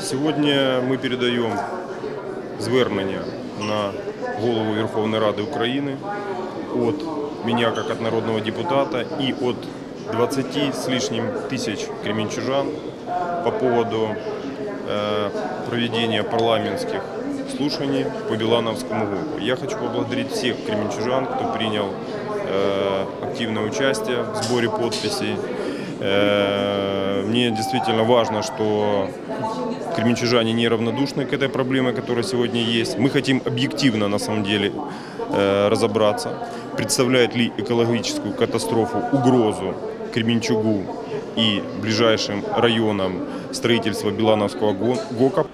Сьогодні ми передаємо звернення на голову Верховної Ради України от меня как от народного депутата и от 20 с лишним тысяч кременчужан по поводу э, проведения парламентских слушаний по Билановскому ГОКу. Я хочу поблагодарить всех кременчужан, кто принял э, активное участие в сборе подписей. Э, Мне действительно важно, что кременчужане неравнодушны к этой проблеме, которая сегодня есть. Мы хотим объективно, на самом деле, э, разобраться, представляет ли экологическую катастрофу угрозу Кременчугу и ближайшим районам строительства Билановского го- ГОКа.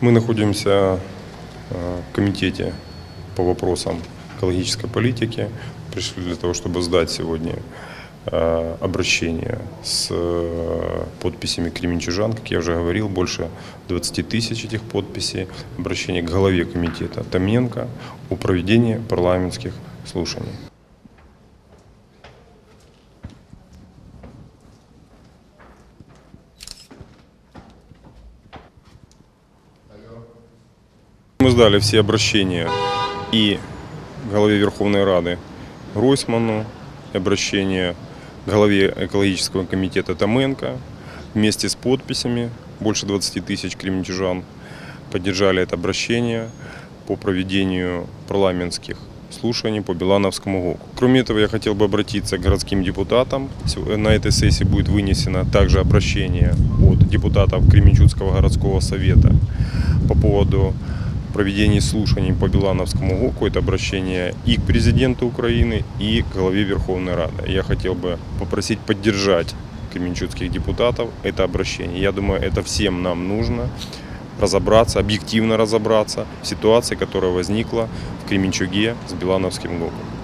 Мы находимся э, в комитете по вопросам экологической политики. Пришли для того, чтобы сдать сегодня э, обращение с э, подписями кременчужан. Как я уже говорил, больше 20 тысяч этих подписей. Обращение к главе комитета Томенко о проведении парламентских слушаний. Мы сдали все обращения и главе Верховной Рады Гройсману, обращение главе экологического комитета Томенко вместе с подписями. Больше 20 тысяч кременчужан поддержали это обращение по проведению парламентских слушаний по Билановскому ГОКу. Кроме этого, я хотел бы обратиться к городским депутатам. На этой сессии будет вынесено также обращение от депутатов Кременчугского городского совета по поводу проведения слушаний по Билановскому ГОКу. Это обращение и к президенту Украины, и к главе Верховной Рады. Я хотел бы попросить поддержать кременчугских депутатов это обращение. Я думаю, это всем нам нужно разобраться, объективно разобраться в ситуации, которая возникла в Кременчуге с Билановским ГОКом.